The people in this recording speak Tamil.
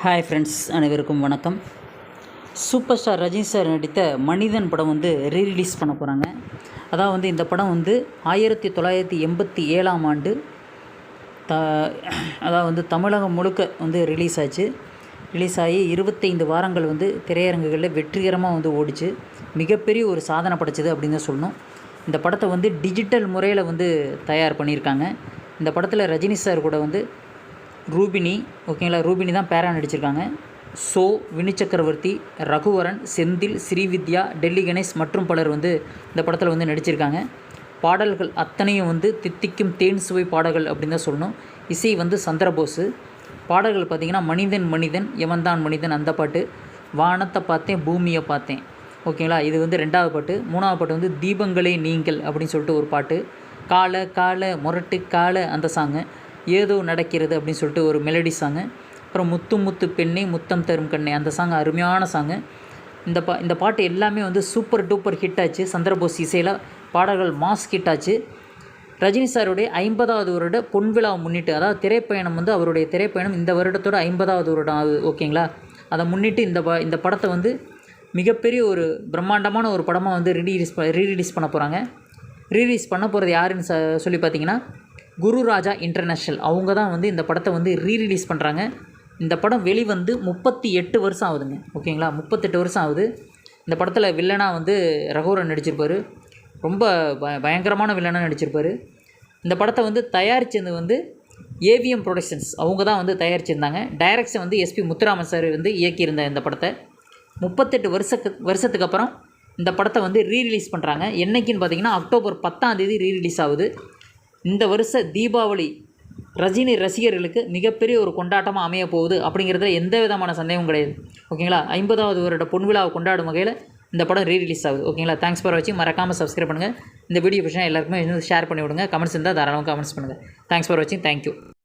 ஹாய் ஃப்ரெண்ட்ஸ் அனைவருக்கும் வணக்கம். சூப்பர் ஸ்டார் ரஜினி சார் நடித்த மனிதன் படம் வந்து ரீரிலீஸ் பண்ண போகிறாங்க அதான் வந்து இந்த படம் வந்து ஆயிரத்தி தொள்ளாயிரத்தி எண்பத்தி ஏழாம் ஆண்டு த அதாவது வந்து தமிழகம் முழுக்க வந்து ரிலீஸ் ஆச்சு. ரிலீஸ் ஆகி இருபத்தைந்து வாரங்கள் வந்து திரையரங்குகளில் வெற்றிகரமாக வந்து ஓடிச்சு. மிகப்பெரிய ஒரு சாதனை படைச்சது அப்படின்னு தான் சொல்லணும். இந்த படத்தை வந்து டிஜிட்டல் முறையில் வந்து தயார் பண்ணியிருக்காங்க. இந்த படத்தில் ரஜினி சார் கூட வந்து ரூபினி ஓகேங்களா? ரூபினி தான் பேரா நடிச்சிருக்காங்க. சோ வினி சக்கரவர்த்தி ரகுவரன் செந்தில் ஸ்ரீவித்யா டெல்லி கணேஷ் மற்றும் பலர் வந்து இந்த படத்தில் வந்து நடிச்சிருக்காங்க. பாடல்கள் அத்தனையும் வந்து தித்திக்கும் தேன் சுவை பாடல்கள் அப்படின்னு தான் சொல்லணும். இசை வந்து சந்திரபோஸு. பாடல்கள் பார்த்திங்கன்னா மனிதன் மனிதன் எவன்தான் மனிதன் அந்த பாட்டு. வானத்தை பார்த்தேன் பூமியை பார்த்தேன். ஓகேங்களா? இது வந்து ரெண்டாவது பாட்டு. மூணாவது பாட்டு வந்து தீபங்களே நீங்கள் அப்படின்னு சொல்லிட்டு ஒரு பாட்டு. கால கால முரட்டு கால அந்த சாங்கு. ஏதோ நடக்கிறது அப்படின்னு சொல்லிட்டு ஒரு மெலடி சாங்கு அப்புறம் முத்து முத்து பெண்ணே முத்தம் தரும் கண்ணே அந்த சாங் அருமையான சாங்கு இந்த பா இந்த பாட்டு எல்லாமே வந்து சூப்பர் டூப்பர் ஹிட் ஆச்சு. சந்திரபோஸ் இசையில் பாடல்கள் மாஸ் ஹிட் ஆச்சு. ரஜினி சாருடைய ஐம்பதாவது வருட பொன்விழாவை முன்னிட்டு அதாவது திரைப்பயணம் வந்து அவருடைய திரைப்பயணம் இந்த வருடத்தோட ஐம்பதாவது வருடம் ஆகுது ஓகேங்களா? அதை முன்னிட்டு இந்த ப இந்த படத்தை வந்து மிகப்பெரிய ஒரு பிரம்மாண்டமான ஒரு படமாக வந்து ரீலீஸ் ரீரிலீஸ் பண்ண போகிறாங்க ரீலீஸ் பண்ண போகிறது யாருன்னு ச சொல்லி பார்த்தீங்கன்னா குரு ராஜா இன்டர்நேஷ்னல். அவங்க தான் வந்து இந்த படத்தை வந்து ரீரிலீஸ் பண்ணுறாங்க இந்த படம் வெளிவந்து முப்பத்தி எட்டு வருஷம் ஆகுதுங்க. ஓகேங்களா? முப்பத்தெட்டு வருஷம் ஆகுது. இந்த படத்தில் வில்லனாக வந்து ரகுவரன் நடிச்சிருப்பார். ரொம்ப ப பயங்கரமான வில்லனாக நடிச்சிருப்பார். இந்த படத்தை வந்து தயாரித்தது வந்து ஏவிஎம் ப்ரொடக்ஷன்ஸ் அவங்க தான் வந்து தயாரிச்சிருந்தாங்க. டைரக்ஷன் வந்து எஸ்பி முத்துராமன் சார் வந்து இயக்கியிருந்த இந்த படத்தை. முப்பத்தெட்டு வருஷக்கு வருஷத்துக்கு அப்புறம் இந்த படத்தை வந்து ரீரிலீஸ் பண்ணுறாங்க என்றைக்குன்னு பார்த்தீங்கன்னா அக்டோபர் பத்தாம் தேதி ரீரிலீஸ் ஆகுது. இந்த வருஷ தீபாவளி ரஜினி ரசிகர்களுக்கு மிகப்பெரிய ஒரு கொண்டாட்டமாக அமைய போகுது அப்படிங்கிறதுல எந்த விதமான சந்தேகம் கிடையாது. ஓகேங்களா? ஐம்பதாவது வருட பொன்விழாவை கொண்டாடும் வகையில் இந்த படம் ரீரிலீஸ் ஆகுது. ஓகேங்களா? தேங்க்ஸ் ஃபார் வாட்சிங் மறக்காமல் சப்ஸ்கிரைப் பண்ணுங்கள் இந்த வீடியோ பிடிச்சா எல்லாருக்குமே ஷேர் பண்ணி விடுங்க கமெண்ட்ஸ் இருந்தால் தாராளமாக கமெண்ட்ஸ் பண்ணுங்கள் தேங்க்ஸ் ஃபார் வாட்சிங் தேங்க்யூ